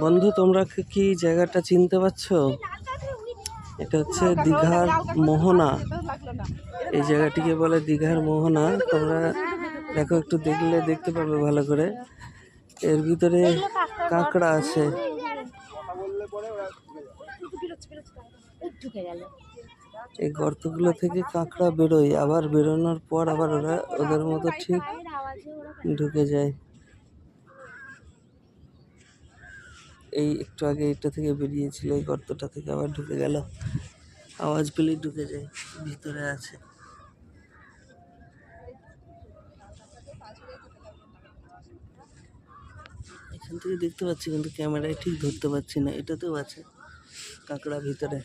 বন্ধু, তোমরা কি- জায়গাটা চিনতে পারছ? এটা হচ্ছে দীঘার মোহনা। এই জায়গাটিকে বলে দীঘার মোহনা। তোমরা দেখো, একটু দেখলে দেখতে পারবে ভালো করে। এর ভিতরে কাঁকড়া আছে। এই গর্তগুলো থেকে কাঁকড়া বেরোয় আবার বেরোনোর পর আবার ওরা ওদের মতো ঠিক ঢুকে যায়। এই একটু আগে এটা থেকে বেরিয়েছিল এই গর্তটা থেকে আবার ঢুকে গেল। আওয়াজ পেলেই ঢুকে যায় ভিতরে আছে। এখান থেকে দেখতে পাচ্ছি কিন্তু ক্যামেরায় ঠিক ধরতে পারছি না, এটাতেও আছে কাঁকড়া ভিতরে।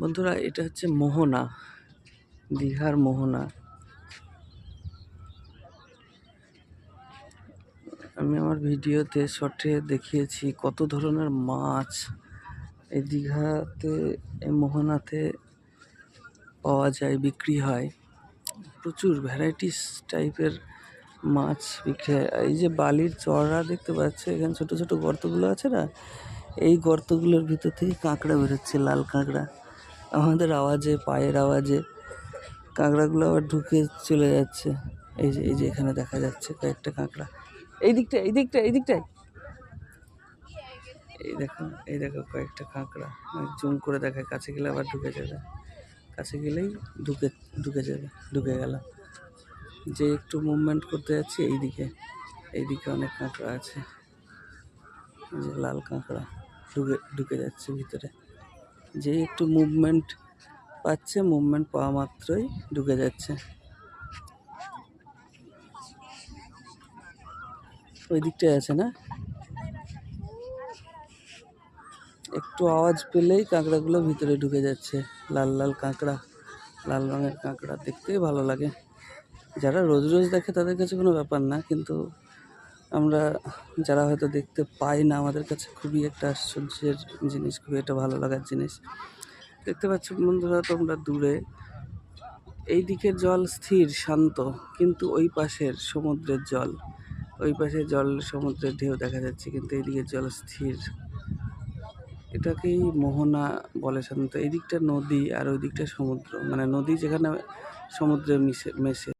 বন্ধুরা, এটা হচ্ছে মোহনা, দীঘার মোহনা। আমি আমার ভিডিওতে শর্টে দেখিয়েছি কত ধরনের মাছ এই দীঘাতে, এই মোহনাতে পাওয়া যায়, বিক্রি হয়। প্রচুর ভ্যারাইটিস টাইপের মাছ বিক্রি হয় এই যে বালির চড়া দেখতে পাচ্ছে, এখানে ছোট ছোট গর্তগুলো আছে না? এই গর্তগুলোর ভিতর থেকে কাঁকড়া বেরোচ্ছে, লাল কাঁকড়া। আমাদের আওয়াজে, পায়ের আওয়াজে কাঁকড়াগুলো আবার ঢুকে চলে যাচ্ছে। এই যে এই যে এখানে দেখা যাচ্ছে কয়েকটা কাঁকড়া। এই দিকটা এই দিকটা এই দিকটায়। এই দেখো এই দেখো কয়েকটা কাঁকড়া। জুম করে দেখায়, কাছে গেলে আবার ঢুকে যাবে। কাছে গেলেই ঢুকে ঢুকে যাবে, ঢুকে গেল যে একটু মুভমেন্ট করতে যাচ্ছি, এইদিকে এইদিকে অনেক কাঁকড়া আছে। যে লাল কাঁকড়া ঢুকে ঢুকে যাচ্ছে ভিতরে। যে একটু মুভমেন্ট পাচ্ছে মুভমেন্ট পাওয়া মাত্রই ঢুকে যাচ্ছে। ওই দিকটায় আছে না? একটু আওয়াজ পেলেই কাঁকড়াগুলো ভিতরে ঢুকে যাচ্ছে। লাল লাল কাঁকড়া, লাল রঙের কাঁকড়া দেখতেই ভালো লাগে। যারা রোজ রোজ দেখে তাদের কাছে কোনো ব্যাপার না, কিন্তু আমরা যারা হয়তো দেখতে পাই না, আমাদের কাছে খুবই একটা আশ্চর্যের জিনিস, খুবই একটা ভালো লাগার জিনিস। দেখতে পাচ্ছ বন্ধুরা, তোমরা দূরে। এই দিকের জল স্থির, শান্ত, কিন্তু ওই পাশের সমুদ্রের জল, ওই পাশে জল সমুদ্রের ঢেউ দেখা যাচ্ছে, কিন্তু এইদিকে জল স্থির। এটাকেই মোহনা বলে সাধারণত। এই দিকটা নদী আর ওই দিকটা সমুদ্র মানে নদী যেখানে সমুদ্রে মিশে মেশে।